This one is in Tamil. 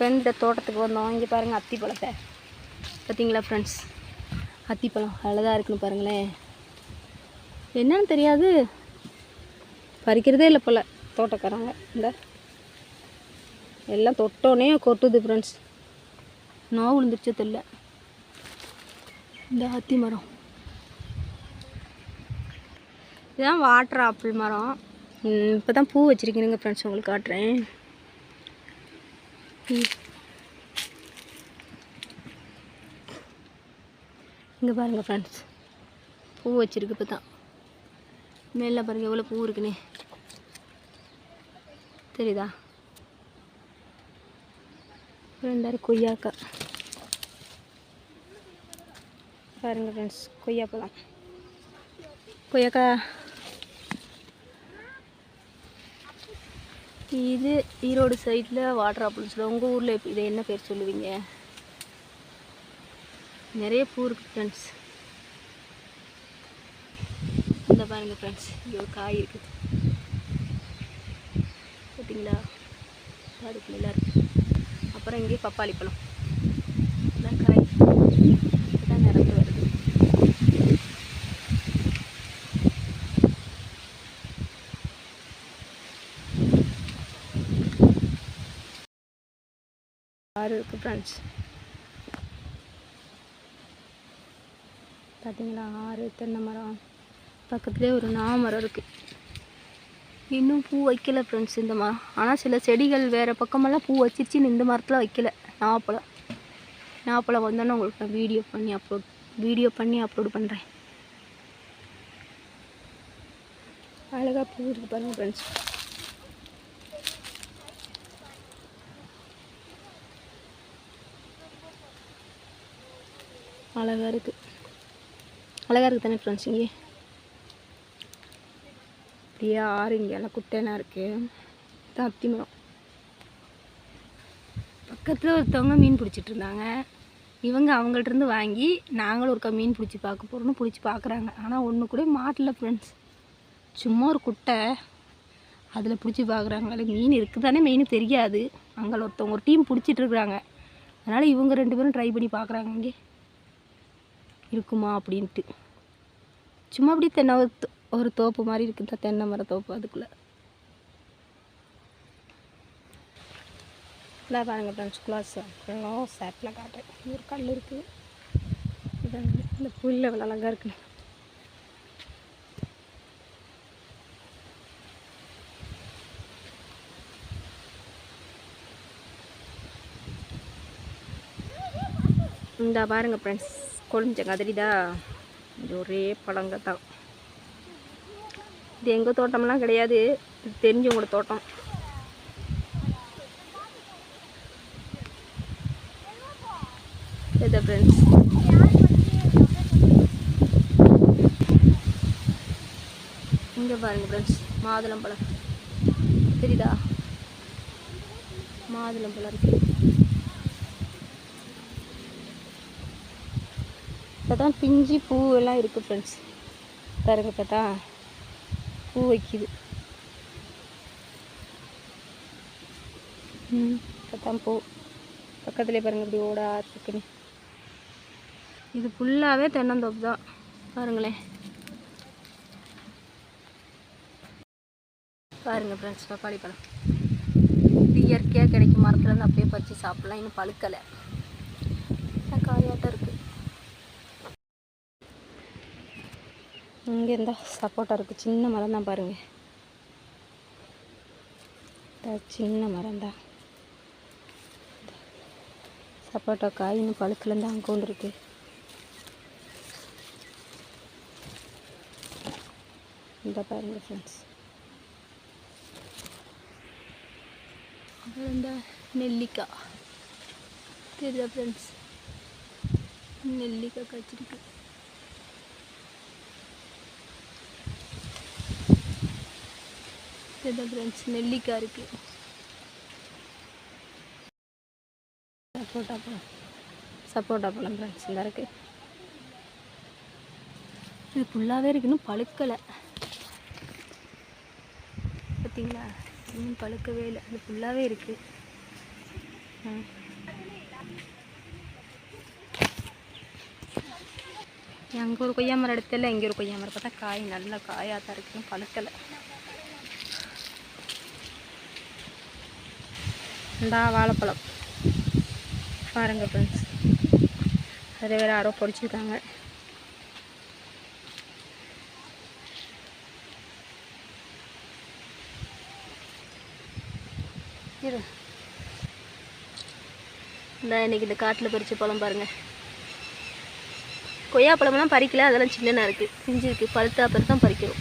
ஃப்ரெண்ட் தோட்டத்துக்கு வந்தோம். இங்கே பாருங்கள் அத்தி பழத்தை. பார்த்தீங்களா ஃப்ரெண்ட்ஸ் அத்திப்பழம் அழகாக இருக்குன்னு பாருங்களேன். என்னன்னு தெரியாது. பறிக்கிறதே இல்லை போல் தோட்டக்காரங்க. இந்த எல்லாம் தொட்டோன்னே கொட்டுது ஃப்ரெண்ட்ஸ் நோவு விழுந்துருச்சு தெரியல. இந்த அத்தி மரம். இதுதான் வாட்டர் ஆப்பிள் மரம். இப்போ தான் பூ வச்சுருக்கீங்க ஃப்ரெண்ட்ஸ் உங்களுக்கு காட்டுறேன். இங்கே பாருங்கள் ஃப்ரெண்ட்ஸ் பூ வச்சுருக்கு இப்போ தான். மேலே பாருங்கள் எவ்வளோ பூ இருக்குன்னு. தெரியுதா? ரெண்டாரு கொய்யாக்கா. பாருங்கள் ஃப்ரெண்ட்ஸ் கொய்யாப்பழம். கொய்யாக்கா இது ஈரோடு சைடில் வாட்டர் ஆப்பிள் உங்கள் ஊரில் இதை என்ன பேர் சொல்லுவீங்க? நிறைய பூ இருக்குது ஃப்ரெண்ட்ஸ் இந்த பாருங்க ஃப்ரெண்ட்ஸ் இங்கே ஒரு காய் இருக்குது பார்த்தீங்களா அதுக்கு நல்லா இருக்குது அப்புறம் இங்கே பப்பாளி பழம் இதான் காய் இதான் நிறந்து வருது ஆறு இருக்குது ஃப்ரெண்ட்ஸ் பார்த்தீங்களா ஆறு தென்னை மரம். பக்கத்துலேயே ஒரு நாமரம் இருக்குது இன்னும் பூ வைக்கல ஃப்ரெண்ட்ஸ் இந்த மரம் ஆனால் சில செடிகள் வேறு பக்கமெல்லாம் பூ வச்சிருச்சு இந்த மரத்தில் வைக்கல. நாப்பழம் நாப்பழம் வந்தோன்னே உங்களுக்கு நான் வீடியோ பண்ணி அப்லோட் வீடியோ பண்ணி அப்லோட் பண்ணுறேன் அழகாக பூ இருக்குது பாருங்கள் ஃப்ரெண்ட்ஸ் அழகாக இருக்குது அழகாக இருக்குது தானே ஃப்ரெண்ட்ஸ் இங்கே? அப்படியே ஆறு இங்கே எல்லாம் குட்டையெல்லாம் இருக்குது தான் அத்திமரம் பக்கத்தில் ஒருத்தவங்க மீன் பிடிச்சிட்டு இருந்தாங்க. இவங்க அவங்கள்ட்ட இருந்து வாங்கி நாங்களும் ஒருக்கா மீன் பிடிச்சி பார்க்க போகிறோன்னு பிடிச்சி பார்க்குறாங்க. ஆனால் ஒன்று கூட மாட்டல ஃப்ரெண்ட்ஸ் சும்மா ஒரு குட்டை. அதில் பிடிச்சி பார்க்குறாங்க. அதில் மீன் இருக்குதானே மெயின் தெரியாது. அங்கே ஒருத்தவங்க ஒரு டீம் பிடிச்சிட்டு இருக்கிறாங்க. அதனால் இவங்க ரெண்டு பேரும் ட்ரை பண்ணி பார்க்குறாங்க இங்கே. இருக்குமா அப்படின்ட்டு. சும்மா அப்படி தென்னை ஒரு ஒரு தோப்பு மாதிரி இருக்குது? தென்னை மர தோப்பு அதுக்குள்ளே. இல்லை பாருங்கள் ஃப்ரெண்ட்ஸ் குளாஸ் ஃபுல்லாக சேட்டில் காட்டுறேன். ஒரு கல் இருக்குது இதான் இந்த புல் எவ்வளோ அழகாக இருக்குது இந்த பாருங்க ஃப்ரெண்ட்ஸ் கொழிஞ்சங்க தெரியுதா இது ஒரே பழங்க தான். இது எங்கள் தோட்டம்லாம் கிடையாது. இது தெரிஞ்சவங்களோட தோட்டம். இதை ஃப்ரெண்ட்ஸ் இங்கே பாருங்க ஃப்ரெண்ட்ஸ் மாதுளம்பழம் தெரியுதா? மாதுளம்பழம் இருக்குது இப்போ தான் பிஞ்சு பூ எல்லாம் இருக்குது ஃப்ரெண்ட்ஸ் பாருங்கள் பார்த்தா பூ வைக்குது. ம் இப்போதான் பூ. பக்கத்துலேயே பாருங்க இப்படி ஓட இருக்குன்னு இது ஃபுல்லாகவே தென்னந்தோப்பு தான். பாருங்களேன். பாருங்கள் ஃப்ரெண்ட்ஸ் பப்பாளி பழம். இது இயற்கையாக கிடைக்கும். மரத்துலேருந்து அப்படியே பறித்து சாப்பிட்லாம். இன்னும் பழுக்கலை. காயாட்டம் இருக்குது இங்கே இருந்தால் சப்போட்டா இருக்குது சின்ன மரம் தான் பாருங்கள் சின்ன மரம் தான் சப்போட்டா காய் இன்னும் பழுக்கலன்னு தான் அங்கே கொண்டு இருக்குது இந்த பாருங்கள் ஃப்ரெண்ட்ஸ் அப்புறம் இந்த நெல்லிக்காய். தெரியுதா ஃப்ரெண்ட்ஸ் நெல்லிக்காய் காய்ச்சிருக்கு. இது ஃப்ரெண்ட்ஸ் நெல்லிக்காய் இருக்குது சப்போட்டா பழம். சப்போட்டா பழம் ஃப்ரெண்ட்ஸ் இந்த இருக்கு. இது ஃபுல்லாகவே இருக்கு இன்னும் பழுக்கலை. பார்த்தீங்களா இன்னும் பழுக்கவே இல்லை அது ஃபுல்லாகவே இருக்குது அங்கே ஒரு கொய்யா மரம் எடுத்தல இங்கே ஒரு கொய்யா மரம். பார்த்தா காய் நல்ல காயாக தான் இருக்கு பழுக்கலை. இந்தா வாழைப்பழம். பாருங்க ஃப்ரெண்ட்ஸ் அது வேறு யாரோ பொடிச்சிருக்காங்க இரு. இந்த இன்னைக்கு இந்த காட்டில் பறித்த பழம் பாருங்கள் கொய்யா பழமெல்லாம் பறிக்கல அதெல்லாம் சின்னதாக இருக்குது செஞ்சுருக்கு பழுத்தா அப்புறம் தான் பறிக்கிறோம்.